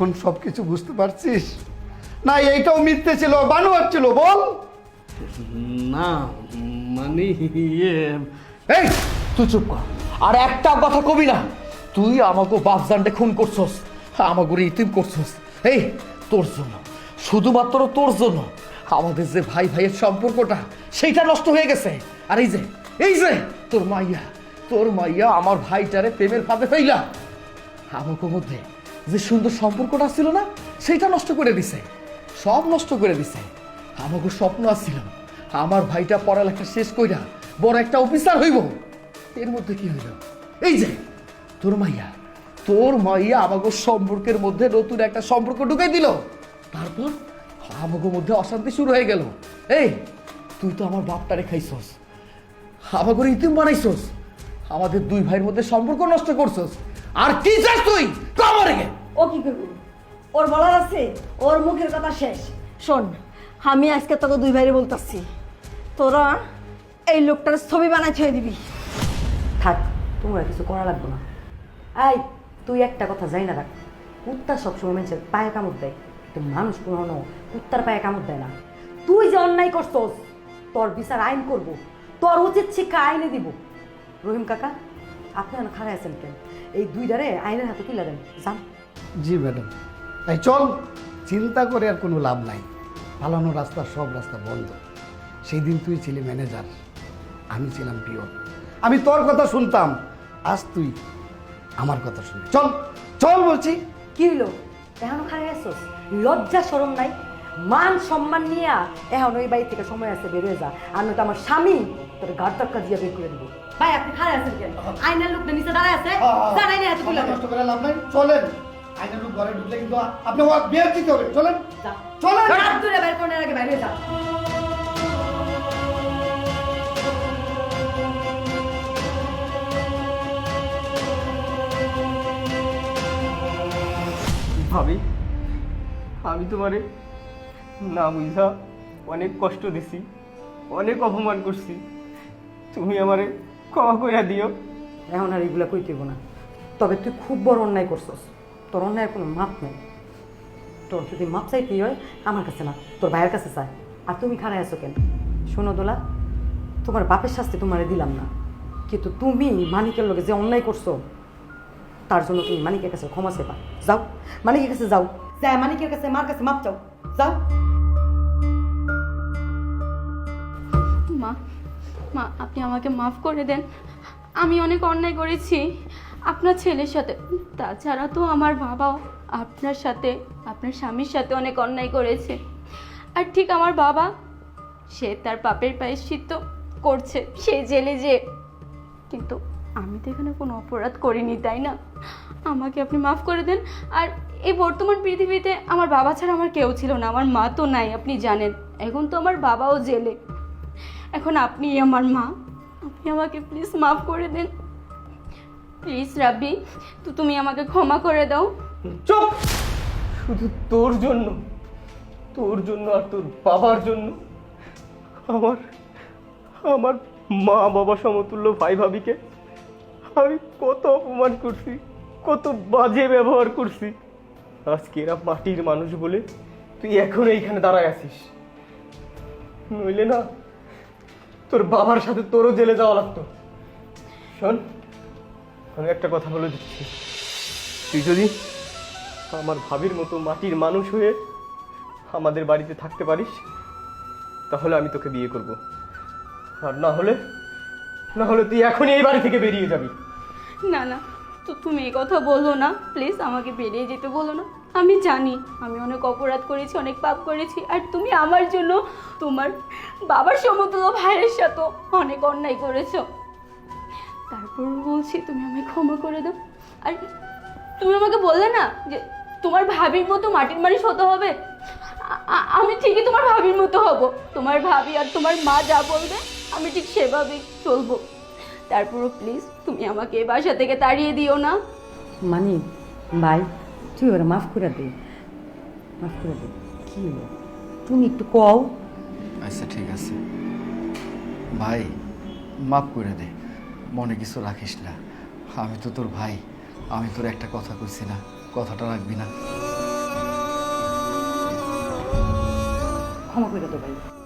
এখন সব কিছু বুঝতে পারছিস? না এইটাও মিথ্যে ছিল বানোয়ার ছিল বল। না মানে ইয়ে। এই তুই চুপ কর। আর একটা কথা কবি না তুই আমাকে বাপজানটা খুন করছস আমাকে ইতিম করছস। এই তোর জন্য শুধুমাত্র তোর জন্য আমাদের যে ভাই ভাইয়ের সম্পর্কটা সেইটা নষ্ট হয়ে গেছে। আর এই যে এই যে তোর মাইয়া তোর মাইয়া আমার ভাইটারে প্রেমের ফাঁদে ফেইলা। আমাকে মধ্যে যে সুন্দর সম্পর্কটা ছিল না, সেইটা নষ্ট করে দিছে। সব নষ্ট করে দিছে। আমাকে স্বপ্ন আসছিল আমার ভাইটা পড়ালেখা শেষ কইরা বড় একটা অফিসার হইব। এর মধ্যে কি হইল? এই যে, তোর মাইয়া তোর মাইয়া আমাকে সম্পর্কের মধ্যে নতুন একটা সম্পর্ক ঢুকাই দিল। তারপর আমাকে মধ্যে অশান্তি শুরু হয়ে গেল। এই, তুই তো আমার বাপটারে খাইছস। আমাকে ইতিম বানাইছস। আমাদের দুই ভাইয়ের মধ্যে সম্পর্ক নষ্ট করছস। আর কি চাস তুই? কমরে ও কি করব? ওর বলার আছে, ওর মুখের কথা শেষ। শোন, আমি আজকে তোকে দুই ভাইরে বলতেছি, তোরা এই লোকটার ছবি বানাই ছেড়ে দিবি। থাক, তোমরা কিছু করা লাগবে না। এই, তুই একটা কথা যাই না রাখ কুত্তা সবসময় মানুষের পায়ে কামড় দেয়, কিন্তু মানুষ কোনো কুত্তার পায়ে কামড় দেয় না। তুই যে অন্যায় করছস, তোর বিচার আইন করব, তোর উচিত শিক্ষা আইনে দিব। রহিম কাকা আপনি এখন খারাপ আছেন কেন? এই দুইটারে আইনের হাতে তুলে দেন। যান। জি ম্যাডাম। এই চল চিন্তা করে আর কোনো লাভ নাই। পালানো রাস্তা সব রাস্তা বন্ধ। সেই দিন তুই ছিলি ম্যানেজার আমি ছিলাম পিওন। আমি তোর কথা শুনতাম আজ তুই আমার কথা শুনি চল চল বলছি। কি হইল? এখনও খারাপ আছোস? লজ্জা সরম নাই? মান সম্মান নিয়ে এখন ওই বাড়ি থেকে সময় আছে বেরোয় যা। আর নয়তো আমার স্বামী তোর গাড় ধাক্কা দিয়ে বের করে দিব। ভাই আপনি খারাপ আছেন কেন? আয়নার লোকটা নিচে দাঁড়ায় আছে। যান আইনের হাতে তুলে দেন। নষ্ট করে লাভ নাই। চলেন। আইনের লোক ঘরে ঢুকলে কিন্তু আপনি ওয়াক বিয়ার দিতে হবে। চলেন। চলেন। হাত ধরে বের করার আগে বাইরে যা। ভাবি আমি তোমারে না বুঝা অনেক কষ্ট দিছি অনেক অপমান করছি। তুমি আমারে ক্ষমা কইরা দিও। এখন আর এগুলা কই দিব না। তবে তুই খুব বড় অন্যায় করছস। তোর অন্যায়ের কোনো মাপ নেই। তোর যদি মাপ চাইতেই হয় আমার কাছে না। তোর ভাইয়ের কাছে চায় আর তুমি খারাপ আছো কেন? শোনো দোলা তোমার বাপের শাস্তি তোমারে দিলাম না। কিন্তু তুমি মানিকের লোকে যে অন্যায় করছ তার জন্য তুমি মানিকের কাছে ক্ষমা চেপা যাও মানিকের কাছে যাও। যাই মানিকের কাছে মার কাছে মাপ চাও। যাও। মা মা, আপনি আমাকে মাফ করে দেন। আমি অনেক অন্যায় করেছি আপনার ছেলের সাথে। তাছাড়া তো আমার বাবাও আপনার সাথে, আপনার স্বামীর সাথে অনেক অন্যায় করেছে। আর ঠিক আমার বাবা, সে তার পাপের প্রায়শ্চিত্ত করছে, সে জেলে যে। কিন্তু আমি তো এখানে কোনো অপরাধ করিনি, তাই না? আমাকে আপনি মাফ করে দেন। আর এই বর্তমান পৃথিবীতে আমার বাবা ছাড়া আমার কেউ ছিল না, আমার মা তো নাই, আপনি জানেন। এখন তো আমার বাবাও জেলে। এখন আপনি আমার মা। আপনি আমাকে প্লিজ মাফ করে দেন। প্লিজ রাব্বি, তো তুমি আমাকে ক্ষমা করে দাও। চুপ! শুধু তোর জন্য তোর জন্য আর তোর বাবার জন্য। আমার আমার মা বাবা সমতুল্য ভাই ভাবিকে আমি কত অপমান করছি, কত বাজে ব্যবহার করছি। আজকে এরা মাটির মানুষ বলে তুই এখন এইখানে দাঁড়ায় আছিস। নইলে না তোর বাবার সাথে তোরও জেলে যাওয়া লাগতো। শোন, আমি একটা কথা বলে দিচ্ছি। তুই যদি আমার ভাবির মতো মাটির মানুষ হয়ে আমাদের বাড়িতে থাকতে পারিস, তাহলে আমি তোকে বিয়ে করব। আর না হলে না হলে তুই এখনই এই বাড়ি থেকে বেরিয়ে যাবি। না না, তো তুমি এই কথা বলো না, প্লিজ আমাকে বেরিয়ে যেতে বলো না। আমি জানি, আমি অনেক অপরাধ করেছি, অনেক পাপ করেছি, আর তুমি আমার জন্য তোমার বাবার সমতুল্য ভাইয়ের সাথে অনেক অন্যায় করেছ। তারপর বলছি, তুমি আমায় ক্ষমা করে দাও। আর তুমি আমাকে বললে না যে তোমার ভাবির মতো মাটির মানুষ হতে হবে? আমি ঠিকই তোমার ভাবির মতো হব। তোমার ভাবি আর তোমার মা যা বলবে, আমি ঠিক সেভাবেই চলবো। তারপরও প্লিজ তুমি আমাকে এই বাসা থেকে তাড়িয়ে দিও না। মানি, ভাই তুমি ওরা মাফ করে দে মাফ করে দে কি হলো তুমি একটু কও আচ্ছা ঠিক আছে ভাই মাফ করে দে মনে কিছু রাখিস না। আমি তো তোর ভাই। আমি তোর একটা কথা কইছি না। কথাটা রাখবি না। ক্ষমা করে দে ভাই।